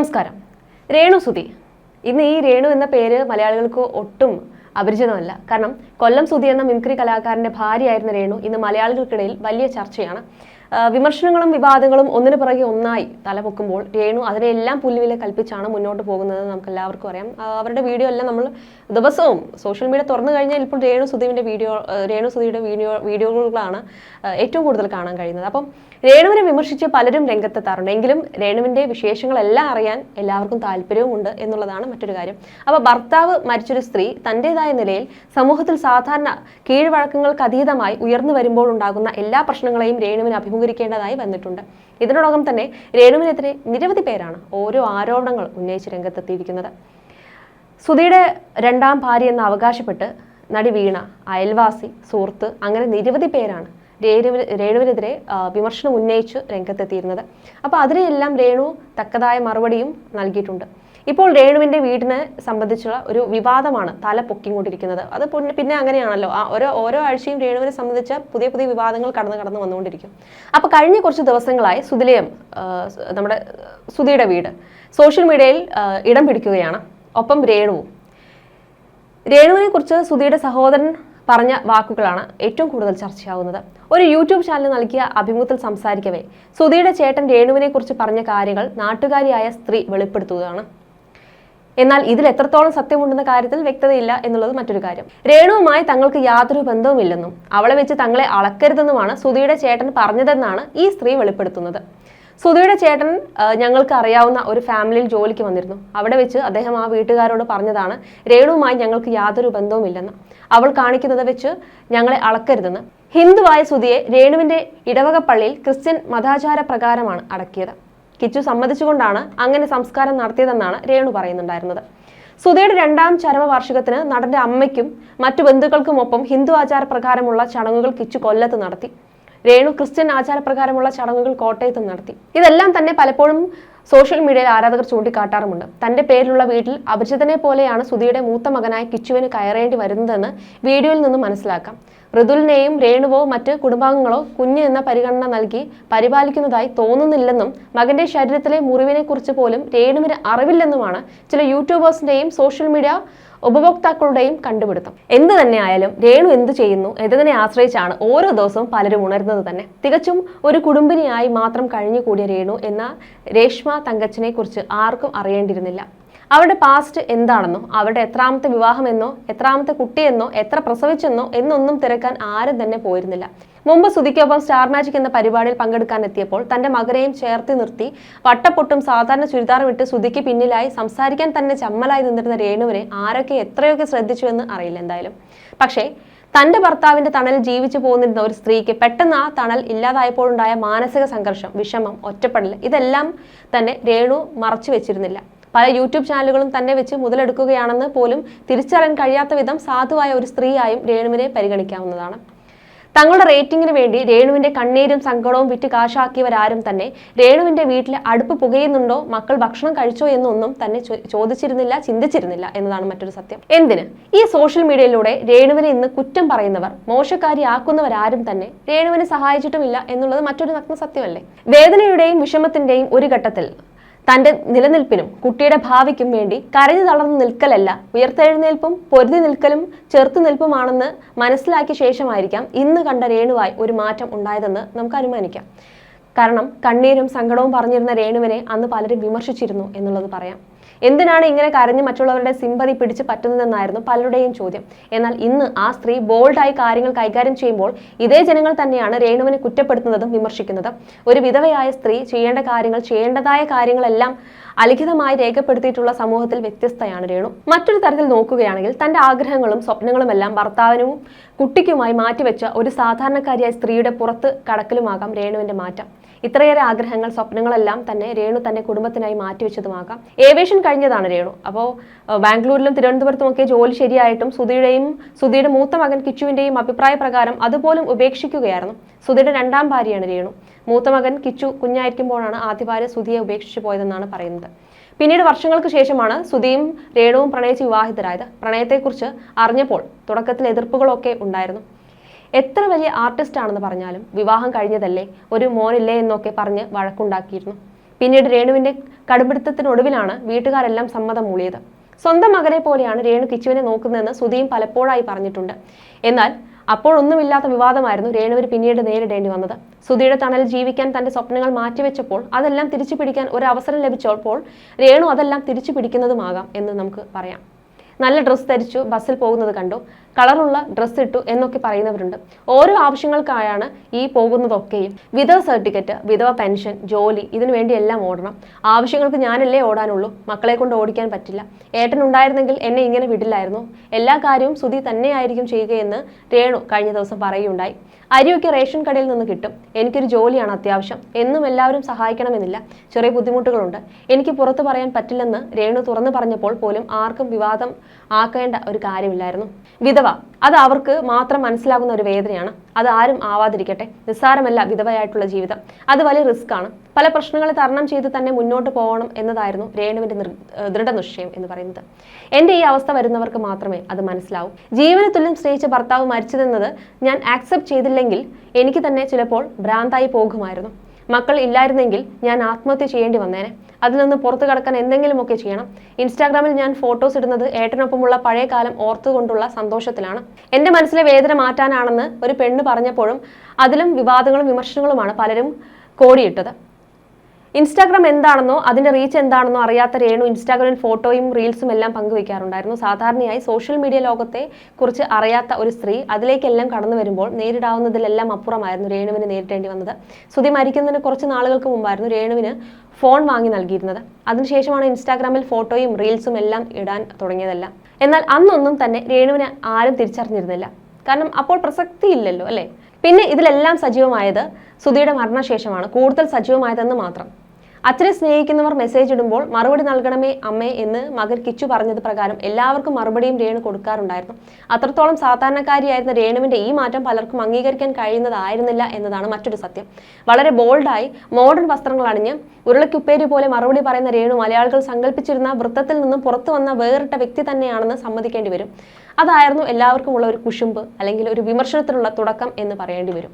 നമസ്കാരം. രേണു സുതി ഇന്ന് ഈ രേണു എന്ന പേര് മലയാളികൾക്ക് ഒട്ടും അപരിചിതമല്ല. കാരണം കൊല്ലം സുതി എന്ന മിമിക്രി കലാകാരന്റെ ഭാര്യയായിരുന്ന രേണു ഇന്ന് മലയാളികൾക്കിടയിൽ വലിയ ചർച്ചയാണ്. വിമർശനങ്ങളും വിവാദങ്ങളും ഒന്നിനു പിറകെ ഒന്നായി തലപൊക്കുമ്പോൾ രേണു അതിനെല്ലാം പുല്ലുവിലെ കൽപ്പിച്ചാണ് മുന്നോട്ട് പോകുന്നത് നമുക്ക് എല്ലാവർക്കും അറിയാം. അവരുടെ വീഡിയോ എല്ലാം നമ്മൾ ദിവസവും സോഷ്യൽ മീഡിയ തുറന്നു കഴിഞ്ഞാൽ ഇപ്പോൾ രേണു സുധീവിന്റെ വീഡിയോ രേണു സുധീയുടെ വീഡിയോ വീഡിയോകളാണ് ഏറ്റവും കൂടുതൽ കാണാൻ കഴിയുന്നത്. അപ്പം രേണുവിനെ വിമർശിച്ച് പലരും രംഗത്തെത്താറുണ്ട്. എങ്കിലും രേണുവിന്റെ വിശേഷങ്ങളെല്ലാം അറിയാൻ എല്ലാവർക്കും താല്പര്യവുമുണ്ട് എന്നുള്ളതാണ് മറ്റൊരു കാര്യം. അപ്പോൾ ഭർത്താവ് മരിച്ചൊരു സ്ത്രീ തന്റെതായ നിലയിൽ സമൂഹത്തിൽ സാധാരണ കീഴ്വഴക്കങ്ങൾക്ക് അതീതമായി ഉയർന്നു വരുമ്പോൾ ഉണ്ടാകുന്ന എല്ലാ പ്രശ്നങ്ങളെയും രേണുവിന് അഭിമുഖീകരിക്കേണ്ടതായി വന്നിട്ടുണ്ട്. ഇതിനോടകം തന്നെ രേണുവിനെതിരെ നിരവധി പേരാണ് ഓരോ ആരോപണങ്ങൾ ഉന്നയിച്ച് രംഗത്തെത്തിയിരിക്കുന്നത്. സുധിയുടെ രണ്ടാം ഭാര്യ എന്ന് അവകാശപ്പെട്ട് നടി വീണ അയൽവാസി സുഹൃത്ത് അങ്ങനെ നിരവധി പേരാണ് രേണു രേണുവിനെതിരെ വിമർശനം ഉന്നയിച്ച് രംഗത്തെത്തിയിരുന്നത്. അപ്പോൾ അതിനെയെല്ലാം രേണു തക്കതായ മറുപടിയും നൽകിയിട്ടുണ്ട്. ഇപ്പോൾ രേണുവിന്റെ വീടിനെ സംബന്ധിച്ചുള്ള ഒരു വിവാദമാണ് തല പൊക്കിക്കൊണ്ടിരിക്കുന്നത്. അത് പിന്നെ അങ്ങനെയാണല്ലോ. ആ ഓരോ ഓരോ ആഴ്ചയും രേണുവിനെ സംബന്ധിച്ച പുതിയ പുതിയ വിവാദങ്ങൾ കടന്നു കടന്നു വന്നുകൊണ്ടിരിക്കും. അപ്പോൾ കഴിഞ്ഞ കുറച്ച് ദിവസങ്ങളായി സുതിലയം നമ്മുടെ സുധിയുടെ വീട് സോഷ്യൽ മീഡിയയിൽ ഇടം പിടിക്കുകയാണ്. ഒപ്പം രേണുവും. രേണുവിനെ കുറിച്ച് സുധിയുടെ സഹോദരൻ പറഞ്ഞ വാക്കുകളാണ് ഏറ്റവും കൂടുതൽ ചർച്ചയാവുന്നത്. ഒരു യൂട്യൂബ് ചാനൽ നൽകിയ അഭിമുഖത്തിൽ സംസാരിക്കവേ സുധിയുടെ ചേട്ടൻ രേണുവിനെ കുറിച്ച് പറഞ്ഞ കാര്യങ്ങൾ നാട്ടുകാരിയായ സ്ത്രീ വെളിപ്പെടുത്തുകയാണ്. എന്നാൽ ഇതിൽ എത്രത്തോളം സത്യമുണ്ടെന്ന കാര്യത്തിൽ വ്യക്തതയില്ല എന്നുള്ളത് മറ്റൊരു കാര്യം. രേണുവുമായി തങ്ങൾക്ക് യാതൊരു ബന്ധവുമില്ലെന്നും അവളെ വെച്ച് തങ്ങളെ അളക്കരുതെന്നുമാണ് സുധിയുടെ ചേട്ടൻ പറഞ്ഞതെന്നാണ് ഈ സ്ത്രീ വെളിപ്പെടുത്തുന്നത്. സുധിയുടെ ചേട്ടൻ ഞങ്ങൾക്ക് അറിയാവുന്ന ഒരു ഫാമിലിയിൽ ജോലിക്ക് വന്നിരുന്നു. അവിടെ വെച്ച് അദ്ദേഹം ആ വീട്ടുകാരോട് പറഞ്ഞതാണ് രേണുവുമായി ഞങ്ങൾക്ക് യാതൊരു ബന്ധവുമില്ലെന്ന്. അവൾ കാണിക്കുന്നത് വെച്ച് ഞങ്ങളെ അളക്കരുതെന്ന്. ഹിന്ദുവായ സുധിയെ രേണുവിന്റെ ഇടവകപ്പള്ളിയിൽ ക്രിസ്ത്യൻ മതാചാര പ്രകാരമാണ് അടക്കിയത്. കിച്ചു സമ്മതിച്ചുകൊണ്ടാണ് അങ്ങനെ സംസ്കാരം നടത്തിയതെന്നാണ് രേണു പറയുന്നുണ്ടായിരുന്നത്. സുധയുടെ രണ്ടാം ചരമവാർഷികത്തിന് നടന്റെ അമ്മയ്ക്കും മറ്റു ബന്ധുക്കൾക്കുമൊപ്പം ഹിന്ദു ആചാരപ്രകാരമുള്ള ചടങ്ങുകൾ കിച്ചു കൊല്ലത്ത് നടത്തി. രേണു ക്രിസ്ത്യൻ ആചാരപ്രകാരമുള്ള ചടങ്ങുകൾ കോട്ടയത്തും നടത്തി. ഇതെല്ലാം തന്നെ പലപ്പോഴും സോഷ്യൽ മീഡിയയിൽ ആരാധകർ ചൂണ്ടിക്കാട്ടാറുമുണ്ട്. തന്റെ പേരിലുള്ള വീട്ടിൽ അപരിചിതനെ പോലെയാണ് സുധിയുടെ മൂത്ത മകനായ കിച്ചുവിന് കയറേണ്ടി വരുന്നതെന്ന് വീഡിയോയിൽ നിന്ന് മനസ്സിലാക്കാം. ഋതുലിനെയും രേണുവോ മറ്റ് കുടുംബാംഗങ്ങളോ കുഞ്ഞ് എന്ന പരിഗണന നൽകി പരിപാലിക്കുന്നതായി തോന്നുന്നില്ലെന്നും മകന്റെ ശരീരത്തിലെ മുറിവിനെ കുറിച്ച് പോലും രേണുവിന് അറിവില്ലെന്നുമാണ് ചില യൂട്യൂബേഴ്സിന്റെയും സോഷ്യൽ മീഡിയ ഉപഭോക്താക്കളുടെയും കണ്ടുപിടുത്തം. എന്ത് തന്നെ ആയാലും രേണു എന്ത് ചെയ്യുന്നു എന്നതിനെ ആശ്രയിച്ചാണ് ഓരോ ദിവസവും പലരും ഉണരുന്നത് തന്നെ. തികച്ചും ഒരു കുടുംബിനിയായി മാത്രം കഴിഞ്ഞുകൂടിയ രേണു എന്ന രേഷ്മ തങ്കച്ചനെ കുറിച്ച് ആർക്കും അറിയേണ്ടിയിരുന്നില്ല. അവരുടെ പാസ്റ്റ് എന്താണെന്നോ അവരുടെ എത്രാമത്തെ വിവാഹമെന്നോ എത്രാമത്തെ കുട്ടിയെന്നോ എത്ര പ്രസവിച്ചെന്നോ എന്നൊന്നും തിരക്കാൻ ആരും തന്നെ പോയിരുന്നില്ല. മുമ്പ് സുധിക്കൊപ്പം സ്റ്റാർ മാജിക് എന്ന പരിപാടിയിൽ പങ്കെടുക്കാൻ എത്തിയപ്പോൾ തന്റെ മകനെയും ചേർത്ത് നിർത്തി വട്ടപ്പൊട്ടും സാധാരണ ചുരിദാറും ഇട്ട് സുധിക്ക് പിന്നിലായി സംസാരിക്കാൻ തന്നെ ചമ്മലായി നിന്നിരുന്ന രേണുവിനെ ആരൊക്കെ എത്രയൊക്കെ ശ്രദ്ധിച്ചു എന്ന് അറിയില്ല എന്തായാലും. പക്ഷേ തന്റെ ഭർത്താവിന്റെ തണൽ ജീവിച്ചു പോകുന്നിരുന്ന ഒരു സ്ത്രീക്ക് പെട്ടെന്ന് ആ തണൽ ഇല്ലാതായപ്പോഴുണ്ടായ മാനസിക സംഘർഷം വിഷമം ഒറ്റപ്പെടൽ ഇതെല്ലാം തന്നെ രേണു മറച്ചു വെച്ചിരുന്നില്ല. പല യൂട്യൂബ് ചാനലുകളും തന്നെ വെച്ച് മുതലെടുക്കുകയാണെന്ന് പോലും തിരിച്ചറിയാൻ കഴിയാത്ത വിധം സാധുവായ ഒരു സ്ത്രീയായും രേണുവിനെ പരിഗണിക്കാവുന്നതാണ്. തങ്ങളുടെ റേറ്റിംഗിന് വേണ്ടി രേണുവിന്റെ കണ്ണീരും സങ്കടവും വിറ്റ് കാശാക്കിയവരാരും തന്നെ രേണുവിന്റെ വീട്ടിൽ അടുപ്പ് പുകയുന്നുണ്ടോ മക്കൾ ഭക്ഷണം കഴിച്ചോ എന്നൊന്നും തന്നെ ചോദിച്ചിരുന്നില്ല ചിന്തിച്ചിരുന്നില്ല എന്നതാണ് മറ്റൊരു സത്യം. എന്തിന്? ഈ സോഷ്യൽ മീഡിയയിലൂടെ രേണുവിനെ ഇന്ന് കുറ്റം പറയുന്നവർ മോശക്കാരിയാക്കുന്നവരാരും തന്നെ രേണുവിനെ സഹായിച്ചിട്ടുമില്ല എന്നുള്ളത് മറ്റൊരു നഗ്ന സത്യമല്ലേ വേദനയുടെയും വിഷമത്തിന്റെയും ഒരു ഘട്ടത്തിൽ തന്റെ നിലനിൽപ്പിനും കുട്ടിയുടെ ഭാവിക്കും വേണ്ടി കരഞ്ഞു തളർന്നു നിൽക്കലല്ല ഉയർത്തെഴുന്നേൽപ്പും പൊരുതി നിൽക്കലും ചെറുത്തു നിൽപ്പുമാണെന്ന് മനസ്സിലാക്കിയ ശേഷമായിരിക്കാം ഇന്ന് കണ്ട രേണുവായി ഒരു മാറ്റം ഉണ്ടായതെന്ന് നമുക്ക് അനുമാനിക്കാം. കാരണം കണ്ണീരും സങ്കടവും പറഞ്ഞിരുന്ന രേണുവിനെ അന്ന് പലരും വിമർശിച്ചിരുന്നു എന്നുള്ളത് പറയാം. എന്തിനാണ് ഇങ്ങനെ കരഞ്ഞ് മറ്റുള്ളവരുടെ സിമ്പതി പിടിച്ച് പറ്റുന്നതെന്നായിരുന്നു പലരുടെയും ചോദ്യം. എന്നാൽ ഇന്ന് ആ സ്ത്രീ ബോൾഡായി കാര്യങ്ങൾ കൈകാര്യം ചെയ്യുമ്പോൾ ഇതേ ജനങ്ങൾ തന്നെയാണ് രേണുവിനെ കുറ്റപ്പെടുത്തുന്നതും വിമർശിക്കുന്നതും. ഒരു വിധവയായ സ്ത്രീ ചെയ്യേണ്ട കാര്യങ്ങൾ ചെയ്യേണ്ടതായ കാര്യങ്ങളെല്ലാം അലിഖിതമായി രേഖപ്പെടുത്തിയിട്ടുള്ള സമൂഹത്തിൽ വ്യത്യസ്തയാണ് രേണു. മറ്റൊരു തരത്തിൽ നോക്കുകയാണെങ്കിൽ തന്റെ ആഗ്രഹങ്ങളും സ്വപ്നങ്ങളുമെല്ലാം ഭർത്താവിനും കുട്ടിക്കുമായി മാറ്റിവെച്ച ഒരു സാധാരണക്കാരിയായ സ്ത്രീയുടെ പുറത്ത് കടക്കലുമാകാം രേണുവിന്റെ മാറ്റം. ഇത്രയേറെ ആഗ്രഹങ്ങൾ സ്വപ്നങ്ങളെല്ലാം തന്നെ രേണു തന്റെ കുടുംബത്തിനായി മാറ്റിവെച്ചതുമാകാം. ഏവിയേഷൻ കഴിഞ്ഞതാണ് രേണു. അപ്പോൾ ബാംഗ്ലൂരിലും തിരുവനന്തപുരത്തും ഒക്കെ ജോലി ശരിയായിട്ടും സുധിയുടെയും സുധിയുടെ മൂത്ത മകൻ കിച്ചുവിന്റെയും അഭിപ്രായ പ്രകാരം അതുപോലും ഉപേക്ഷിക്കുകയായിരുന്നു. സുധിയുടെ രണ്ടാം ഭാര്യയാണ് രേണു. മൂത്ത മകൻ കിച്ചു കുഞ്ഞായിരിക്കുമ്പോഴാണ് ആദ്യ ഭാര്യ സുധിയെ ഉപേക്ഷിച്ചു പോയതെന്നാണ് പറയുന്നത്. പിന്നീട് വർഷങ്ങൾക്ക് ശേഷമാണ് സുധിയും രേണുവും പ്രണയിച്ച് വിവാഹിതരായത്. പ്രണയത്തെക്കുറിച്ച് അറിഞ്ഞപ്പോൾ തുടക്കത്തിൽ എതിർപ്പുകളൊക്കെ ഉണ്ടായിരുന്നു. എത്ര വലിയ ആർട്ടിസ്റ്റ് ആണെന്ന് പറഞ്ഞാലും വിവാഹം കഴിഞ്ഞതല്ലേ ഒരു മോനില്ലേ എന്നൊക്കെ പറഞ്ഞ് വഴക്കുണ്ടാക്കിയിരുന്നു. പിന്നീട് രേണുവിന്റെ കടുപിടുത്തത്തിനൊടുവിലാണ് വീട്ടുകാരെല്ലാം സമ്മതം മൂളിയത്. സ്വന്തം മകനെ പോലെയാണ് രേണു കിച്ചുവിനെ നോക്കുന്നതെന്ന് സുധിയും പലപ്പോഴായി പറഞ്ഞിട്ടുണ്ട്. എന്നാൽ അപ്പോഴൊന്നുമില്ലാത്ത വിവാദമായിരുന്നു രേണുവിന് പിന്നീട് നേരിടേണ്ടി വന്നത്. സുധിയുടെ തണലിൽ ജീവിക്കാൻ തന്റെ സ്വപ്നങ്ങൾ മാറ്റിവെച്ചപ്പോൾ അതെല്ലാം തിരിച്ചു പിടിക്കാൻ ഒരു അവസരം ലഭിച്ചപ്പോൾ രേണു അതെല്ലാം തിരിച്ചു പിടിക്കുന്നതുമാകാം എന്ന് നമുക്ക് പറയാം. നല്ല ഡ്രസ്സ് ധരിച്ചു ബസ്സിൽ പോകുന്നത് കണ്ടു. കളറുള്ള ഡ്രസ്സ് ഇട്ടു എന്നൊക്കെ പറയുന്നവരുണ്ട്. ഓരോ ആവശ്യങ്ങൾക്കായാണ് ഈ പോകുന്നതൊക്കെയും. വിധവ സർട്ടിഫിക്കറ്റ് വിധവ പെൻഷൻ ജോലി ഇതിനു വേണ്ടി എല്ലാം ഓടണം. ആവശ്യങ്ങൾക്ക് ഞാനല്ലേ ഓടാനുള്ളൂ. മക്കളെ കൊണ്ട് ഓടിക്കാൻ പറ്റില്ല. ഏട്ടൻ ഉണ്ടായിരുന്നെങ്കിൽ എന്നെ ഇങ്ങനെ വിടില്ലായിരുന്നു. എല്ലാ കാര്യവും സുധി തന്നെയായിരിക്കും ചെയ്യുകയെന്ന് രേണു കഴിഞ്ഞ ദിവസം പറയുകയുണ്ടായി. അരിയൊക്കെ റേഷൻ കടയിൽ നിന്ന് കിട്ടും. എനിക്കൊരു ജോലിയാണ് അത്യാവശ്യം. എന്നും എല്ലാവരും സഹായിക്കണമെന്നില്ല. ചെറിയ ബുദ്ധിമുട്ടുകളുണ്ട്. എനിക്ക് പുറത്തു പറയാൻ പറ്റില്ലെന്ന് രേണു തുറന്നു പറഞ്ഞപ്പോൾ പോലും ആർക്കും വിവാദം ആക്കേണ്ട ഒരു കാര്യമില്ലായിരുന്നു. വിധവ അത് അവർക്ക് മാത്രം മനസ്സിലാകുന്ന ഒരു വേദനയാണ്. അത് ആരും ആവാതിരിക്കട്ടെ. നിസ്സാരമല്ല വിധവയായിട്ടുള്ള ജീവിതം. അത് വലിയ റിസ്ക് ആണ്. പല പ്രശ്നങ്ങളെ തരണം ചെയ്ത് തന്നെ മുന്നോട്ട് പോകണം എന്നതായിരുന്നു രേണുവിന്റെ ദൃഢനിശ്ചയം എന്ന് പറയുന്നത്. എന്റെ ഈ അവസ്ഥ വരുന്നവർക്ക് മാത്രമേ അത് മനസ്സിലാവൂ. ജീവന തുല്യം സ്നേഹിച്ച ഭർത്താവ് മരിച്ചതെന്നത് ഞാൻ ആക്സെപ്റ്റ് ചെയ്തില്ലെങ്കിൽ എനിക്ക് തന്നെ ചിലപ്പോൾ ഭ്രാന്തായി പോകുമായിരുന്നു. മക്കൾ ഇല്ലായിരുന്നെങ്കിൽ ഞാൻ ആത്മഹത്യ ചെയ്യേണ്ടി വന്നേനെ. അതിൽ നിന്ന് പുറത്തു കടക്കാൻ എന്തെങ്കിലുമൊക്കെ ചെയ്യണം. ഇൻസ്റ്റാഗ്രാമിൽ ഞാൻ ഫോട്ടോസ് ഇടുന്നത് ഏട്ടനൊപ്പമുള്ള പഴയ കാലം ഓർത്തുകൊണ്ടുള്ള സന്തോഷത്തിലാണ്. എന്റെ മനസ്സിലെ വേദന മാറ്റാനാണെന്ന് ഒരു പെണ്ണ് പറഞ്ഞപ്പോഴും അതിലും വിവാദങ്ങളും വിമർശനങ്ങളുമാണ് പലരും കോടിയിട്ടത്. ഇൻസ്റ്റാഗ്രാം എന്താണെന്നോ അതിന്റെ റീച്ച് എന്താണെന്നോ അറിയാത്ത രേണു ഇൻസ്റ്റാഗ്രാമിൽ ഫോട്ടോയും റീൽസും എല്ലാം പങ്കുവയ്ക്കാറുണ്ടായിരുന്നു സാധാരണയായി സോഷ്യൽ മീഡിയ ലോകത്തെ കുറിച്ച് അറിയാത്ത ഒരു സ്ത്രീ അതിലേക്കെല്ലാം കടന്നു വരുമ്പോൾ നേരിടാവുന്നതിലെല്ലാം അപ്പുറമായിരുന്നു രേണുവിന് നേരിടേണ്ടി വന്നത്. സ്തുതി മരിക്കുന്നതിന് കുറച്ച് നാളുകൾക്ക് മുമ്പായിരുന്നു രേണുവിന് ഫോൺ വാങ്ങി നൽകിയിരുന്നത്. അതിനുശേഷമാണ് ഇൻസ്റ്റാഗ്രാമിൽ ഫോട്ടോയും റീൽസും എല്ലാം ഇടാൻ തുടങ്ങിയതെല്ലാം. എന്നാൽ അന്നൊന്നും തന്നെ രേണുവിനെ ആരും തിരിച്ചറിഞ്ഞിരുന്നില്ല. കാരണം അപ്പോൾ പ്രസക്തിയില്ലല്ലോ അല്ലേ? പിന്നെ ഇതിലെല്ലാം സജീവമായത് സുധിയുടെ മരണശേഷമാണ്. കൂടുതൽ സജീവമായതെന്ന് മാത്രം. അച്ഛനെ സ്നേഹിക്കുന്നവർ മെസ്സേജ് ഇടുമ്പോൾ മറുപടി നൽകണമേ അമ്മേ എന്ന് മകൻ കിച്ചു പറഞ്ഞത് പ്രകാരം എല്ലാവർക്കും മറുപടിയും രേണു കൊടുക്കാറുണ്ടായിരുന്നു. അത്രത്തോളം സാധാരണക്കാരിയായിരുന്ന രേണുവിന്റെ ഈ മാറ്റം പലർക്കും അംഗീകരിക്കാൻ കഴിയുന്നതായിരുന്നില്ല എന്നതാണ് മറ്റൊരു സത്യം. വളരെ ബോൾഡായി മോഡേൺ വസ്ത്രങ്ങൾ അണിഞ്ഞ് ഉരുളക്കുപ്പേരി പോലെ മറുപടി പറയുന്ന രേണു മലയാളികൾ സങ്കല്പിച്ചിരുന്ന വൃത്തത്തിൽ നിന്നും പുറത്തു വന്ന വേറിട്ട വ്യക്തി തന്നെയാണെന്ന് സമ്മതിക്കേണ്ടി വരും. അതായിരുന്നു എല്ലാവർക്കും ഉള്ള ഒരു കുശുമ്പ് അല്ലെങ്കിൽ ഒരു വിമർശനത്തിനുള്ള തുടക്കം എന്ന് പറയേണ്ടി വരും.